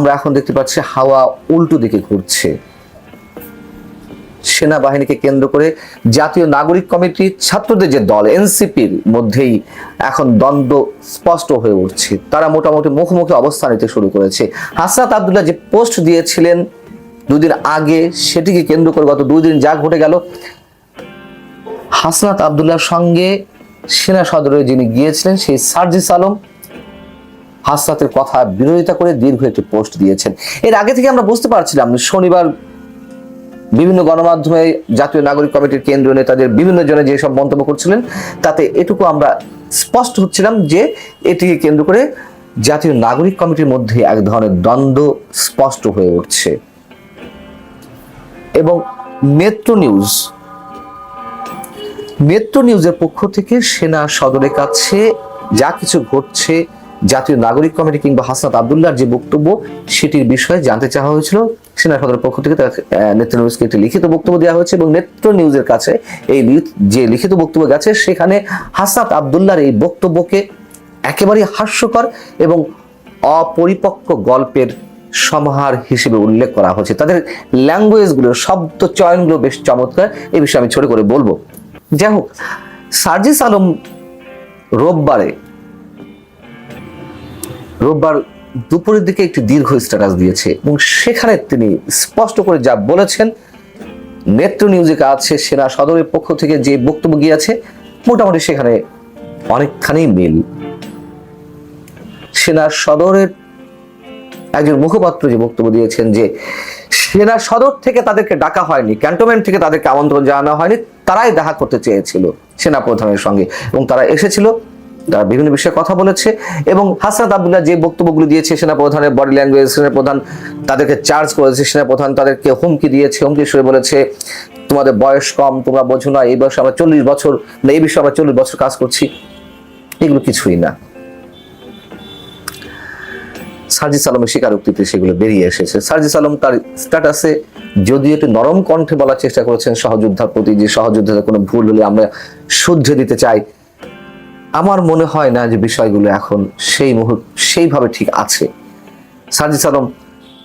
আমরা এখন দেখতে পাচ্ছি হাওয়া উল্টো দিকে ঘুরছে। সেনাবাহিনীকে কেন্দ্র করে জাতীয় নাগরিক কমিটি, ছাত্রদের যে দল, এনসিপির মধ্যেই এখন দ্বন্দ্ব স্পষ্ট হয়ে উঠছে। তারা মোটামুটি মুখোমুখি অবস্থান নিতে শুরু করেছে। হাসনাত আবদুল্লাহ যে পোস্ট দিয়েছিলেন দুদিন আগে, সেটিকে কেন্দ্র করে গত দুই দিন যা ঘটে গেল, হাসনাত আবদুল্লাহর সঙ্গে সেনা সদরে যিনি গিয়েছিলেন, সেই সার্জিস আলম হাসনাতের কথা বিরোধিতা করে দীর্ঘ একটি পোস্ট দিয়েছেন। এর আগে থেকে আমরা বুঝতে পারছিলাম শনিবার বিভিন্ন গণমাধ্যমে জাতীয় নাগরিক কমিটির কেন্দ্রীয় নেতাদের বিভিন্ন জনে যেসব মন্তব্য করছিলেন, তাতে এটুকু আমরা স্পষ্ট হচ্ছিলাম যে এটিকে কেন্দ্র করে জাতীয় নাগরিক কমিটির মধ্যে এক ধরনের দ্বন্দ্ব স্পষ্ট হয়ে উঠছে। এবং মেট্রো নিউজ, মেট্রো নিউজের পক্ষ থেকে সেনা সদরের কাছে যা কিছু ঘটছে জাতীয় নাগরিক কমিটি কিংবা হাসনাত আবদুল্লাহর যে বক্তব্য, সেটির বিষয়ে জানতে চাওয়া হয়েছিল। সেনা সদরের পক্ষ থেকে তার নেত্র নিউজকে একটি লিখিত বক্তব্য দেওয়া হয়েছে এবং নেত্র নিউজের কাছে এই যে লিখিত বক্তব্য গেছে, সেখানে হাসনাত আবদুল্লার এই বক্তব্যকে একেবারেই হাস্যকর এবং অপরিপক্ক গল্পের সমাহার হিসেবে উল্লেখ করা হয়েছে। তাদের ল্যাঙ্গুয়েজগুলো শব্দ চয়নগুলো বেশ চমৎকার। এই বিষয়ে আমি ছোট করে বলব। যাই হোক, সার্জিস আলম রোববারে রোববার দুপুরের দিকে একটি দীর্ঘ স্ট্যাটাস দিয়েছে এবং সেখানে তিনি স্পষ্ট করে যা বলেছেন, নেত্র নিউজে আছে, সেনা সদরের পক্ষ থেকে যে বক্তব্য গিয়েছে, মোটামুটি সেখানে অনেকখানি মিল। সেনা সদরের একজন মুখপাত্র যে বক্তব্য দিয়েছেন যে, সেনা সদর থেকে তাদেরকে ডাকা হয়নি, ক্যান্টনমেন্ট থেকে তাদেরকে আমন্ত্রণ জানানো হয়নি, তারাই দেখা করতে চেয়েছিল সেনা প্রধানের সঙ্গে এবং তারা এসেছিল। বিভিন্ন বিষয়ে কথা বলেছে এবং হাসনাত আবদুল্লাহ যে বক্তব্যগুলো দিয়েছে সেনা প্রধানের বডি ল্যাঙ্গুয়েজ সেনা প্রধান তাদেরকে চার্জ করেছে সেনা প্রধান তাদেরকে হুমকি দিয়েছে, হুমকি সুরে বলেছে, তোমাদের বয়স কম, তোমরা বোঝো না, এই বয়সে আমরা চল্লিশ বছর, না, এই বিষয়ে আমরা চল্লিশ বছর কাজ করছি। এগুলো কিছুই না। সার্জিস আলমের স্বীকারোক্তিতে সেগুলো বেরিয়ে এসেছে। সার্জিস আলম তার স্ট্যাটাসে যদিও একটু নরম কণ্ঠে বলার চেষ্টা করেছেন সহযোদ্ধার প্রতি, যে সহযোদ্ধাদের কোনো ভুল হলে আমরা শুদ্ধ দিতে চাই আমার মনে হয় না যে বিষয়গুলো এখন সেই মুহূর্ত সেইভাবে ঠিক আছে। সার্জিস আলম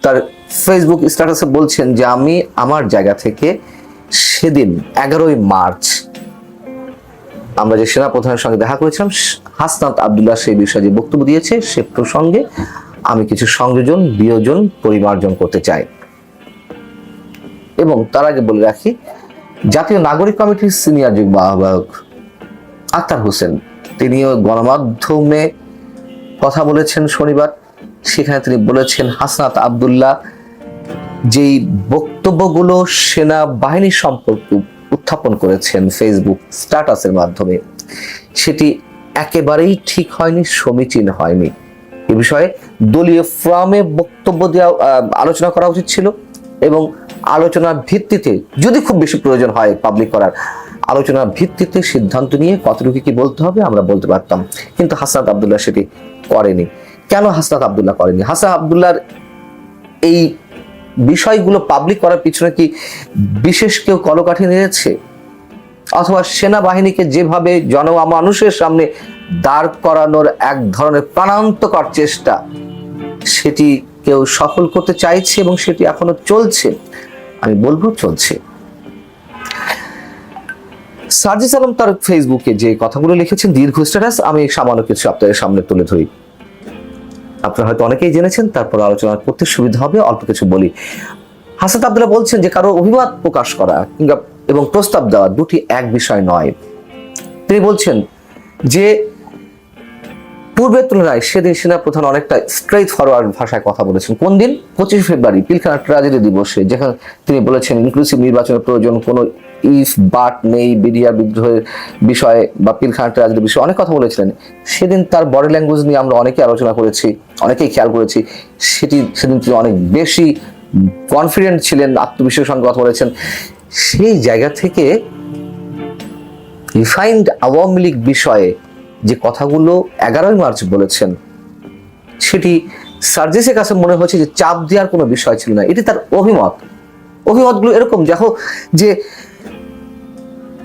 তার ফেসবুক স্ট্যাটাসে বলছেন যে আমি আমার জায়গা থেকে সেদিন এগারোই মার্চ আমরা যে সেনা প্রধানের সঙ্গে দেখা করেছিলাম, হাসনাত আবদুল্লাহ সেই বিষয়ে যে বক্তব্য দিয়েছে, সে প্রসঙ্গে আমি কিছু সংযোজন, বিয়োজন, পরিমার্জন করতে চাই। এবং তার আগে বলে রাখি, জাতীয় নাগরিক কমিটির সিনিয়র যুগ্ম আহ্বায়ক আক্তার হোসেন তিনিও গণমাধ্যমে কথা বলেছেন শনিবার। সেখানে তিনি বলেছেন, হাসনাত আবদুল্লাহ, যেই বক্তব্যগুলো সেনা বাহিনী সম্পর্কে উত্থাপন করেছেন ফেসবুক স্ট্যাটাসের মাধ্যমে, সেটি একেবারেই ঠিক হয়নি, সমীচীন হয়নি। এ বিষয়ে দলীয় ফোরামে বক্তব্য দেওয়া আলোচনা করা উচিত ছিল এবং আলোচনার ভিত্তিতে যদি খুব বেশি প্রয়োজন হয় পাবলিক করার আলোচনার ভিত্তিতে সিদ্ধান্ত নিয়ে কতটুকু কি বলতে হবে আমরা বলতে পারতাম। কিন্তু হাসনাত আবদুল্লাহ সেটি করেনি। কেন হাসনাত আবদুল্লাহ করেনি? হাসান আবদুল্লাহর এই বিষয়গুলো পাবলিক করার পিছনে কি বিশেষ কেউ কলকাঠি নিয়েছে অথবা সেনাবাহিনীকে যেভাবে জন মানুষের সামনে দাঁড় করানোর এক ধরনের প্রাণান্তকর চেষ্টা, সেটি কেউ সফল করতে চাইছে এবং সেটি এখনও চলছে? আমি বলব চলছে। সার্জিস আলম তার ফেসবুকে যে কথাগুলো লিখেছেন, দীর্ঘ স্ট্যাটাস, আমি সামান্য কিছু আপনাদের সামনে তুলে ধরি। আপনারা হয়তো অনেকেই জেনেছেন, তারপর আলোচনা করতে সুবিধা হবে, অল্প কিছু বলি। হাসান আবদুল্লাহ বলছেন যে, কারও অভিমত প্রকাশ করা কিংবা এবং প্রস্তাব দেওয়া দুটি এক বিষয় নয়। তিনি বলছেন যে, পূর্বের তুলনায় সেদিন সেনা প্রধান অনেকটা স্ট্রেট ফরওয়ার্ড ভাষায় কথা বলেছেন। কোন দিন? পঁচিশ ফেব্রুয়ারি, পিলখানা ট্রাজেডি দিবসে, যেখানে তিনি বলেছেন ইনক্লুসিভ নির্বাচনের প্রয়োজন কোনো ইফ, বাট নেই বিডিআর বিদ্রোহের বিষয়ে বা পিলখানা ট্রাজেডি বিষয়ে অনেক কথা বলেছিলেন। সেদিন তার বডি ল্যাঙ্গুয়েজ নিয়ে আমরা অনেকে আলোচনা করেছি, অনেকেই খেয়াল করেছি। সেটি, সেদিন তিনি অনেক বেশি কনফিডেন্ট ছিলেন, আত্মবিশ্বাসের সঙ্গে কথা বলেছেন। সেই জায়গা থেকে রিফাইন্ড আওয়ামী লীগ বিষয়ে যে কথাগুলো এগারোই মার্চ বলেছেন, সেটি সার্জিসের কাছে মনে হয়েছে যে চাপ দেওয়ার কোনো বিষয় ছিল না। এটি তার অভিমত। অভিমতগুলো এরকম। দেখো যে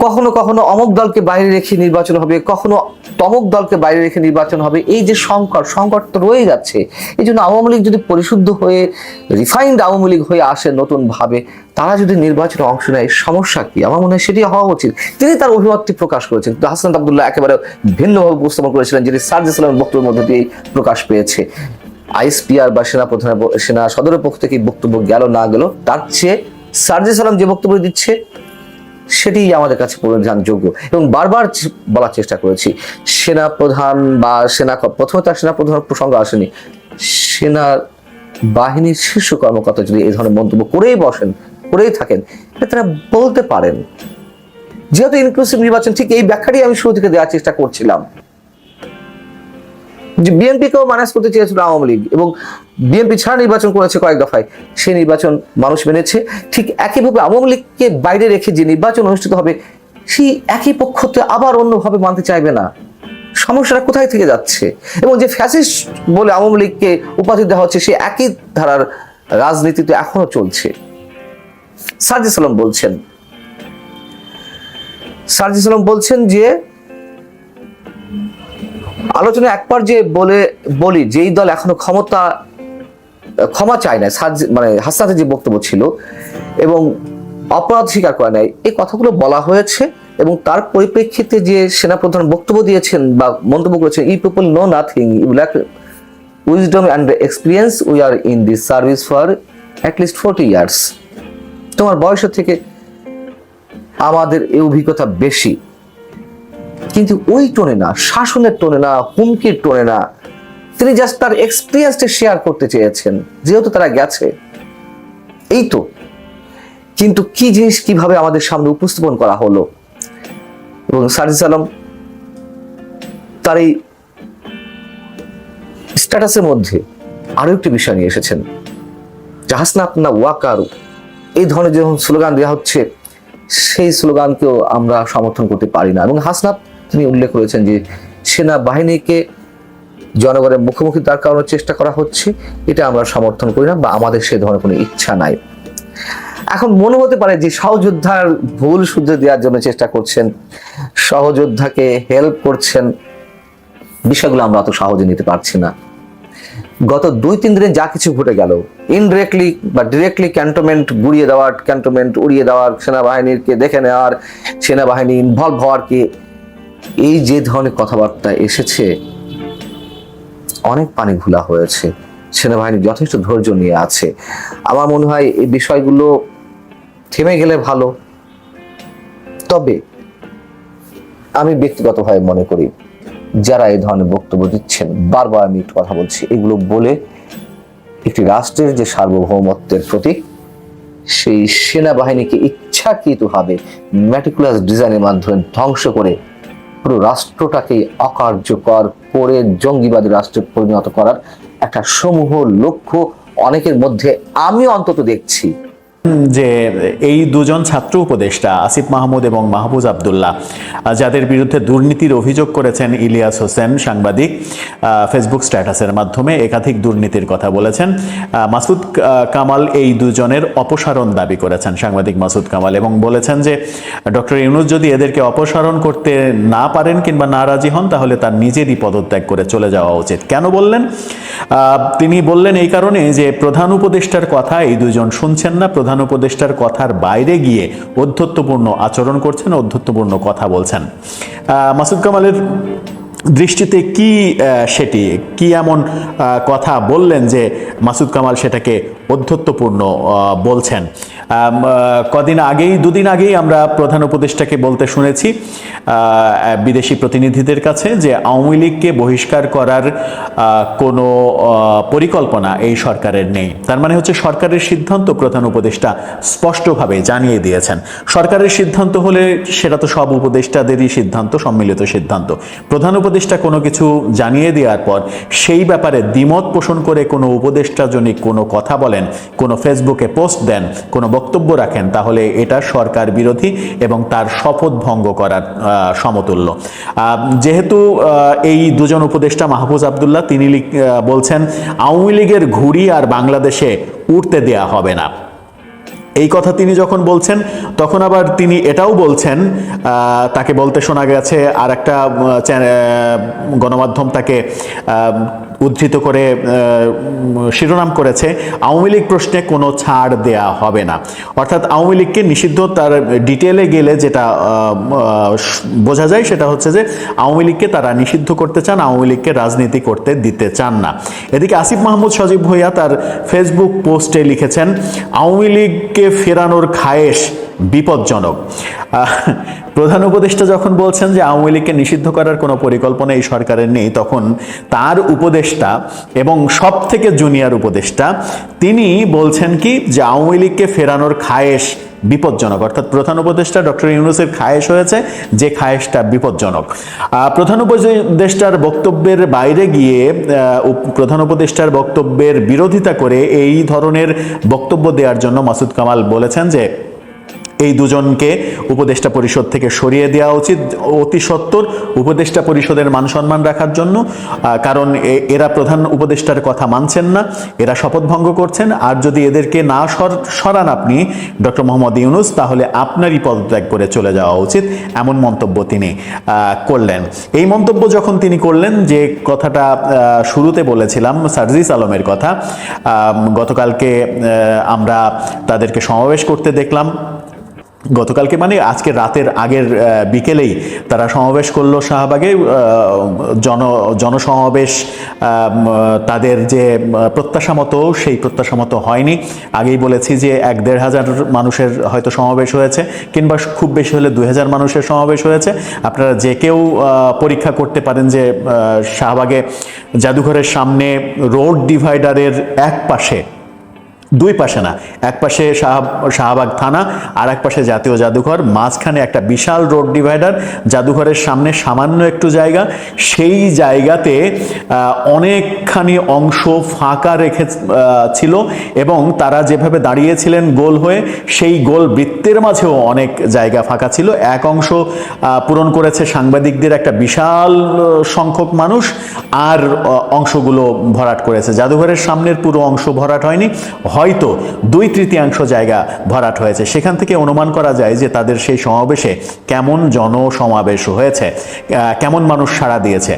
কখনো কখনো অমক দলকে বাইরে রেখে নির্বাচন হবে, কখনো তমক দলকে বাইরে রেখে নির্বাচন হবে। এই যে সংকট সংকট তো রয়ে যাচ্ছে। এই জন্য আওয়ামী লীগ যদি পরিশুদ্ধ হয়ে রিফাইন্ড আওয়ামী লীগ হয়ে আসে নতুন ভাবে তারা যদি নির্বাচনে অংশ নেয়, সমস্যা কি? আমার মনে হয় সেটি হওয়া উচিত। তিনি তার অভিমতটি প্রকাশ করেছেন। হাসান আবদুল্লাহ একেবারে ভিন্নভাবে উপস্থাপন করেছিলেন যেটি সার্জ ইসলামের বক্তব্যের মধ্যে দিয়ে প্রকাশ পেয়েছে। আইএসপিআর বা সেনা প্রধানের ব- সেনা সদরের পক্ষ থেকে বক্তব্য গেল না গেল। তার চেয়ে সার্জি সালাম যে বক্তব্য দিচ্ছে সেটি আমাদের কাছে যোগ্য এবং বারবার বলার চেষ্টা করেছি। সেনা প্রধান বা সেনা প্রথমে তার সেনা প্রধান প্রসঙ্গ আসেনি। সেনা বাহিনীর শীর্ষ কর্মকর্তা যদি এই ধরনের মন্তব্য করেই বসেন, করেই থাকেন তারা বলতে পারেন। যেহেতু ইনক্লুসিভ নির্বাচন ঠিক এই ব্যাখ্যাটি আমি শুরু থেকে দেওয়ার চেষ্টা করছিলাম। বিএনপিকেও মাইনাস করতে চেয়েছিল আওয়ামী লীগ এবং বিএনপি ছাড়া নির্বাচন করেছে কয়েক দফায়, সেই নির্বাচন মানুষ মেনেছে। ঠিক একইভাবে আওয়ামী লীগকে বাইরে রেখে যে নির্বাচন অনুষ্ঠিত হবে, সেই একই পক্ষতে আবার অন্যভাবে মানতে চাইবে না। সমস্যাটা কোথায় থেকে যাচ্ছে? এবং যে ফ্যাসিস্ট বলে আওয়ামী লীগকে উপাধি দেওয়া হচ্ছে, সে একই ধারার রাজনীতিতে এখনও চলছে। সার্জি সালাম বলছেন সার্জি সালাম বলছেন যে আলোচনা একবার যে বলে, বলি, যেই দল এখনও ক্ষমতা, ক্ষমা চায় না মানে হাসনাতের যে বক্তব্য ছিল, এবং অপরাধ স্বীকার করে নাই, এই কথাগুলো বলা হয়েছে, এবং তার পরিপ্রেক্ষিতে যে সেনাপ্রধান বক্তব্য দিয়েছেন বা মন্তব্য করেছেন the people know nothing you lack wisdom and experience we are in this service for at least forty years তোমার বয়সের থেকে আমাদের এই অভিজ্ঞতা বেশি। কিন্তু ওই টোনে না, শাসনের টোনে না, হুমকির টোনে না, তিনি জাস্ট তার এক্সপিরিয়েন্সটা শেয়ার করতে চেয়েছেন, যেহেতু তারা গেছে। এই তো। কিন্তু কি জিনিস কীভাবে আমাদের সামনে উপস্থাপন করা হলো? এবং সার্জিস আলম তার এই স্ট্যাটাসের মধ্যে আরও একটি বিষয় নিয়ে এসেছেন। জাহাসনা আপনা ওয়াকারু? এই ধরনের যখন স্লোগান দেওয়া হচ্ছে, সেই স্লোগানকেও আমরা সমর্থন করতে পারি না। এবং হাসনাত তিনি উল্লেখ করেছেন যে সেনাবাহিনীকে জনগণের মুখোমুখি দাঁড় করানোর চেষ্টা করা হচ্ছে। এটা আমরা সমর্থন করি না বা আমাদের সে ধরনের কোনো ইচ্ছা নাই। এখন মনে হতে পারে যে সহযোদ্ধার ভুল শুধরে দেওয়ার জন্য চেষ্টা করছেন, সহযোদ্ধাকে হেল্প করছেন, বিষয়গুলো আমরা অত সহজে নিতে পারছি না। গত দুই তিন দিনে যা কিছু ঘটে গেল ইনডিরেক্টলি বা ডিরেক্টলি ক্যান্টনমেন্ট গুড়িয়ে দেওয়ার ক্যান্টনমেন্ট উড়িয়ে দেওয়ার, সেনাবাহিনীকে দেখে নেওয়ার, সেনাবাহিনী ইনভলভ হওয়ার কি এই যে ধরনের কথাবার্তা এসেছে, অনেক পানি ঘোলা হয়েছে, সেনাবাহিনী যথেষ্ট ধৈর্য নিয়ে আছে। আমার মনে হয় এই বিষয়গুলো থেমে গেলে ভালো। তবে আমি ব্যক্তিগতভাবে মনে করি, যারা এই ধরনের বক্তব্য দিচ্ছেন, বারবার আমি একটু কথা বলছি, এগুলো বলে একটি রাষ্ট্রের যে সার্বভৌমত্বের প্রতীক, সেই সেনাবাহিনীকে ইচ্ছাকৃতভাবে ম্যাটিকুলাস ডিজাইনের মাধ্যমে ধ্বংস করে পুরো রাষ্ট্রটাকে অকার্যকর করে জঙ্গিবাদী রাষ্ট্রে পরিণত করার একটা সমূহ লক্ষ্য অনেকের মধ্যে আমি অন্তত দেখছি। যে এই দুজন ছাত্র উপদেষ্টা, আসিফ মাহমুদ এবং মাহবুজ আবদুল্লাহ যাদের বিরুদ্ধে দুর্নীতির অভিযোগ করেছেন ইলিয়াস হোসেন সাংবাদিক ফেসবুক স্ট্যাটাসের মাধ্যমে একাধিক দুর্নীতির কথা বলেছেন। মাসুদ কামাল এই দুজনের অপসারণ দাবি করেছেন, সাংবাদিক মাসুদ কামাল, এবং বলেছেন যে, ডক্টর ইউনুস যদি এদেরকে অপসারণ করতে না পারেন কিংবা না রাজি হন, তাহলে তার নিজেরই পদত্যাগ করে চলে যাওয়া উচিত। কেন বললেন? তিনি বললেন এই কারণে যে, প্রধান উপদেষ্টার কথা এই দুজন শুনছেন না, প্রধান উপদেষ্টার কথার বাইরে গিয়ে অধ্যত্বপূর্ণ আচরণ করছেন অধ্যত্বপূর্ণ কথা বলছেন। মাসুদ কামালের দৃষ্টিতে কি সেটি, কি এমন কথা বললেন যে মাসুদ কামাল সেটাকে অধ্যত্বপূর্ণ বলছেন? কদিন আগেই, দুদিন আগেই আমরা প্রধান উপদেষ্টাকে বলতে শুনেছি বিদেশি প্রতিনিধিদের কাছে যে আওয়ামী লীগকে বহিষ্কার করার কোনো পরিকল্পনা এই সরকারের নেই। তার মানে হচ্ছে সরকারের সিদ্ধান্ত প্রধান উপদেষ্টা স্পষ্টভাবে জানিয়ে দিয়েছেন। সরকারের সিদ্ধান্ত হলে সেটা তো সব উপদেষ্টাদেরই সিদ্ধান্ত, সম্মিলিত সিদ্ধান্ত। প্রধান উপদেষ্টা কোনো কিছু জানিয়ে দেওয়ার পর সেই ব্যাপারে দ্বিমত পোষণ করে কোনো উপদেষ্টা উপদেষ্টাজনিক কোনো কথা বলেন, কোনো ফেসবুকে পোস্ট দেন, কোনো বক্তব্য রাখেন, তাহলে এটা সরকার বিরোধী এবং তার শপথ ভঙ্গ করার সমতুল্য। যেহেতু এই দুজন উপদেষ্টা মাহফুজ আবদুল্লাহ, তিনি বলছেন, আওয়ামী লীগের ঘুড়ি আর বাংলাদেশে উঠতে দেয়া হবে না। এই কথা তিনি যখন বলছেন, তখন আবার তিনি এটাও বলছেন তাকে বলতে শোনা গেছে আর একটা গণমাধ্যম তাকে উদ্ধৃত করে শিরোনাম করেছে, আওয়ামী লীগ প্রশ্নে কোনো ছাড় দেয়া হবে না। অর্থাৎ আওয়ামী লীগকে নিষিদ্ধ তার ডিটেলে গেলে যেটা বোঝা যায় সেটা হচ্ছে যে আওয়ামী লীগকে তারা নিষিদ্ধ করতে চান, আওয়ামী লীগকে রাজনীতি করতে দিতে চান না। এদিকে আসিফ মাহমুদ সজীব ভুঁইয়া তার ফেসবুক পোস্টে লিখেছেন, আওয়ামী লীগকে ফেরানোর খায়েশ বিপজ্জনক। প্রধান উপদেষ্টা যখন বলছেন যে আওয়ামী লীগকে নিষিদ্ধ করার কোনো পরিকল্পনা এই সরকারের নেই, তখন তার উপদেষ্টা এবং সব থেকে জুনিয়র উপদেষ্টা, তিনি বলছেন কি যে আওয়ামী লীগকে ফেরানোর খায়েশ বিপজ্জনক। অর্থাৎ প্রধান উপদেষ্টা ডক্টর ইউনুসের খায়েশ হয়েছে, যে খায়েশটা বিপজ্জনক। প্রধান উপদেষ্টার বক্তব্যের বাইরে গিয়ে প্রধান উপদেষ্টার বক্তব্যের বিরোধিতা করে এই ধরনের বক্তব্য দেওয়ার জন্য মাসুদ কামাল বলেছেন যে এই দুজনকে উপদেষ্টা পরিষদ থেকে সরিয়ে দেওয়া উচিত অতি সত্বর উপদেষ্টা পরিষদের মান সম্মান রাখার জন্য। কারণ এরা প্রধান উপদেষ্টার কথা মানছেন না, এরা শপথ ভঙ্গ করছেন। আর যদি এদেরকে না সর- সরান আপনি, ডক্টর মোহাম্মদ ইউনুস, তাহলে আপনারই পদত্যাগ করে চলে যাওয়া উচিত, এমন মন্তব্য তিনি করলেন। এই মন্তব্য যখন তিনি করলেন, যে কথাটা শুরুতে বলেছিলাম, সার্জিস আলমের কথা গতকালকে আমরা তাদেরকে সমাবেশ করতে দেখলাম। গতকালকে মানে আজকে রাতের আগের বিকেলেই তারা সমাবেশ করল শাহবাগে জন, জনসমাবেশ তাদের যে প্রত্যাশা মতো, সেই প্রত্যাশা মতো হয়নি। আগেই বলেছি যে এক দেড় হাজার মানুষের হয়তো সমাবেশ হয়েছে, কিংবা খুব বেশি হলে দুই হাজার মানুষের সমাবেশ হয়েছে। আপনারা যে কেউ পরীক্ষা করতে পারেন যে শাহবাগে জাদুঘরের সামনে রোড ডিভাইডারের এক পাশে দুই পাশে না, এক পাশে শাহ শাহবাগ থানা, আর এক পাশে জাতীয় জাদুঘর, মাঝখানে একটা বিশাল রোড ডিভাইডার, জাদুঘরের সামনে সামান্য একটু জায়গা। সেই জায়গাতে অনেকখানি অংশ ফাঁকা রেখে ছিল এবং তারা যেভাবে দাঁড়িয়েছিলেন গোল হয়ে, সেই গোল বৃত্তের মাঝেও অনেক জায়গা ফাঁকা ছিল। এক অংশ পূরণ করেছে সাংবাদিকদের একটা বিশাল সংখ্যক মানুষ, আর অংশগুলো ভরাট করেছে। জাদুঘরের সামনের পুরো অংশ ভরাট হয়নি। হয়তো দুই তৃতীয়াংশ জায়গা ভরাট হয়েছে। সেখান থেকে অনুমান করা যায় যে তাদের সেই সমাবেশে কেমন জনসমাবেশ হয়েছে কেমন মানুষ সাড়া দিয়েছে।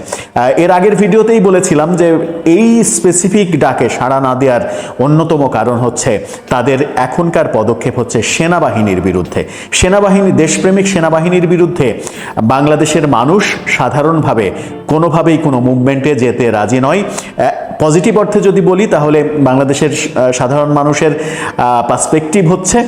এর আগের ভিডিওতেই বলেছিলাম যে এই স্পেসিফিক ডাকে সাড়া না দেওয়ার অন্যতম কারণ হচ্ছে তাদের এখনকার পদক্ষেপ হচ্ছে সেনাবাহিনীর বিরুদ্ধে। সেনাবাহিনী, দেশপ্রেমিক সেনাবাহিনীর বিরুদ্ধে বাংলাদেশের মানুষ সাধারণভাবে কোনোভাবেই কোনো মুভমেন্টে যেতে রাজি নয়। পজিটিভ অর্থে যদি বলি তাহলে বাংলাদেশের সাধারণ মানুষের পার্সপেক্টিভ হচ্ছে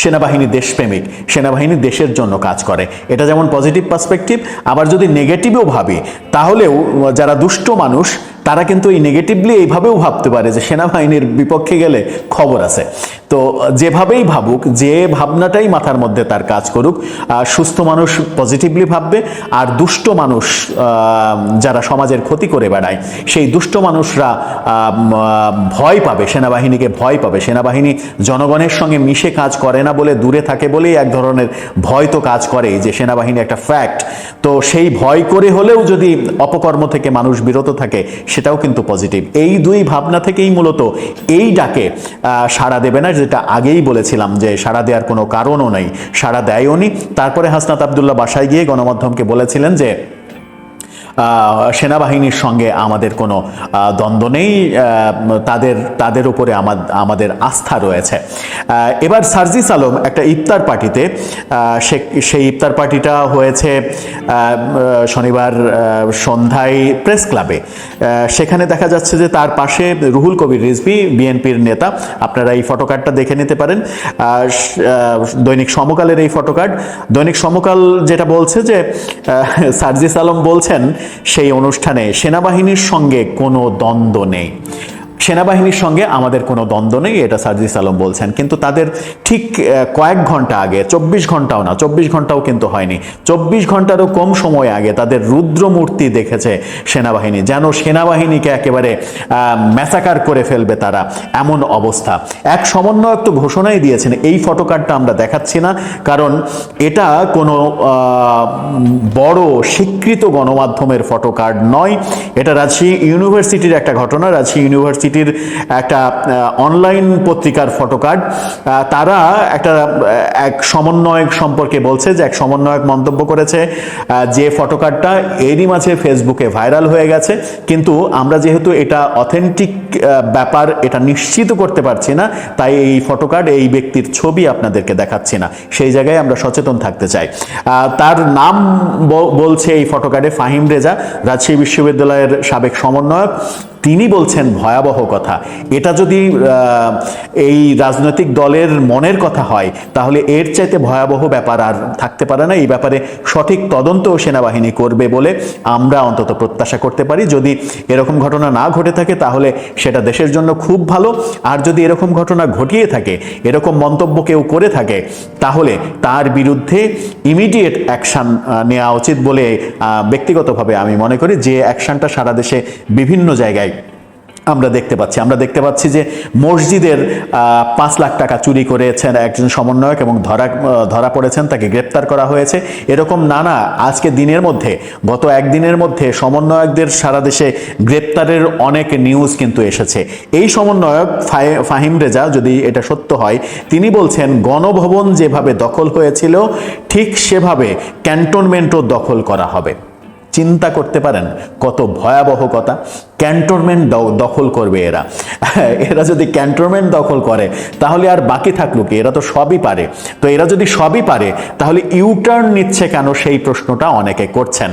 সেনাবাহিনী দেশপ্রেমিক, সেনাবাহিনী দেশের জন্য কাজ করে। এটা যেমন পজিটিভ পার্সপেক্টিভ আবার যদি নেগেটিভও ভাবি, তাহলেও যারা দুষ্ট মানুষ, তারা কিন্তু এই নেগেটিভলি এইভাবেও ভাবতে পারে যে সেনাবাহিনীর বিপক্ষে গেলে খবর আছে। তো যেভাবেই ভাবুক, যে ভাবনাটাই মাথার মধ্যে তার কাজ করুক সুস্থ মানুষ পজিটিভলি ভাববে, আর দুষ্ট মানুষ যারা সমাজের ক্ষতি করে বেড়ায়, সেই দুষ্ট মানুষরা ভয় পাবে, সেনাবাহিনীকে ভয় পাবে। সেনাবাহিনী জনগণের সঙ্গে মিশে কাজ করে না বলে দূরে থাকে বলেই এক ধরনের ভয় তো কাজ করে যে সেনাবাহিনী একটা ফ্যাক্ট তো সেই ভয় করে হলেও যদি অপকর্ম থেকে মানুষ বিরত থাকে, সেটাও কিন্তু পজিটিভ এই দুই ভাবনা থেকেই মূলত এই ডাকে সাড়া দেবে না যেটা আগেই বলেছিলাম যে সাড়া দেওয়ার কোনো কারণও নেই, সাড়া দেয়ওনি। তারপরে হাসনাত আবদুল্লাহ বাসায় গিয়ে গণমাধ্যমকে বলেছিলেন যে সেনাবাহিনীর সঙ্গে আমাদের কোনো দ্বন্দ্ব নেই তাদের তাদের উপরে আমাদের আস্থা রয়েছে। এবার সার্জিস আলম একটা ইফতার পার্টিতে সেই ইফতার পার্টিটা হয়েছে শনিবার সন্ধ্যায় প্রেস ক্লাবে। সেখানে দেখা যাচ্ছে যে তার পাশে রুহুল কবির রিজভি, বিএনপির নেতা। আপনারা এই ফটোকার্ডটা দেখে নিতে পারেন। দৈনিক সমকালের এই ফটোকার্ড। দৈনিক সমকাল যেটা বলছে যে সার্জিস আলম বলছেন সেই অনুষ্ঠানে সেনাবাহিনীর সঙ্গে কোনো দ্বন্দ্ব নেই। সেনাবাহিনীর সঙ্গে আমাদের কোনো দ্বন্দ্ব নেই, এটা সার্জিস আলম বলছেন। কিন্তু তাদের ঠিক কয়েক ঘণ্টা আগে, চব্বিশ ঘন্টাও না, চব্বিশ ঘন্টাও কিন্তু হয়নি। চব্বিশ ঘন্টারও কম সময় আগে তাদের রুদ্রমূর্তি দেখেছে সেনাবাহিনী, যেন সেনাবাহিনীকে একেবারে ম্যাসাকার করে ফেলবে তারা এমন অবস্থা। এক সমন্বয়ক তো ঘোষণাই দিয়েছেন, এই ফটোকার্ডটা আমরা দেখাচ্ছি না, কারণ এটা কোনো বড় স্বীকৃত গণমাধ্যমের ফটোকার্ড নয়। এটা রাজশাহী ইউনিভার্সিটির একটা ঘটনা, রাজশাহী ইউনিভার্সিটি সিটির একটা অনলাইন পত্রিকার ফটোকার্ড তারা একটা এক সমন্বয়ক সম্পর্কে বলছে যে এক সমন্বয়ক মন্তব্য করেছে যে ফটোকার্ডটা এরই মাঝে ফেসবুকে ভাইরাল হয়ে গেছে। কিন্তু আমরা যেহেতু এটা অথেন্টিক ব্যাপার, এটা নিশ্চিত করতে পারছি না, তাই এই ফটোকার্ড এই ব্যক্তির ছবি আপনাদেরকে দেখাচ্ছি না। সেই জায়গায় আমরা সচেতন থাকতে চাই। তার নাম বলছে এই ফটোকার্ডে ফাহিম রেজা, রাজশাহী বিশ্ববিদ্যালয়ের সাবেক সমন্বয়ক। তিনি বলছেন ভয়াবহ কথা। এটা যদি এই রাজনৈতিক দলের মনের কথা হয়, তাহলে এর চাইতে ভয়াবহ ব্যাপার আর থাকতে পারে না। এই ব্যাপারে সঠিক তদন্ত সেনাবাহিনী করবে বলে আমরা অন্তত প্রত্যাশা করতে পারি। যদি এরকম ঘটনা না ঘটে থাকে, তাহলে সেটা দেশের জন্য খুব ভালো। আর যদি এরকম ঘটনা ঘটিয়ে থাকে, এরকম মন্তব্য কেউ করে থাকে, তাহলে তার বিরুদ্ধে ইমিডিয়েট অ্যাকশন নেওয়া উচিত বলে ব্যক্তিগতভাবে আমি মনে করি যে অ্যাকশনটা সারা দেশে বিভিন্ন জায়গায় আমরা দেখতে পাচ্ছি। আমরা দেখতে পাচ্ছি যে মসজিদের পাঁচ লাখ টাকা চুরি করেছেন একজন সমন্বয়ক এবং ধরা ধরা পড়েছেন, তাকে গ্রেপ্তার করা হয়েছে। এরকম নানা আজকে দিনের মধ্যে, গত একদিনের মধ্যে সমন্বয়কদের সারা দেশে গ্রেপ্তারের অনেক নিউজ কিন্তু এসেছে। এই সমন্বয়ক ফাহি- ফাহিম রেজা, যদি এটা সত্য হয়, তিনি বলছেন, গণভবন যেভাবে দখল হয়েছিল, ঠিক সেভাবে ক্যান্টনমেন্টও দখল করা হবে। চিন্তা করতে পারেন কত ভয়াবহ কথা। ক্যান্টনমেন্ট দখল করবে এরা। এরা যদি ক্যান্টনমেন্ট দখল করে, তাহলে আর বাকি থাকল কি? এরা তো সবই পারে। তো এরা যদি সবই পারে, তাহলে ইউটার্ন নিচ্ছে কেন? সেই প্রশ্নটা অনেকে করছেন।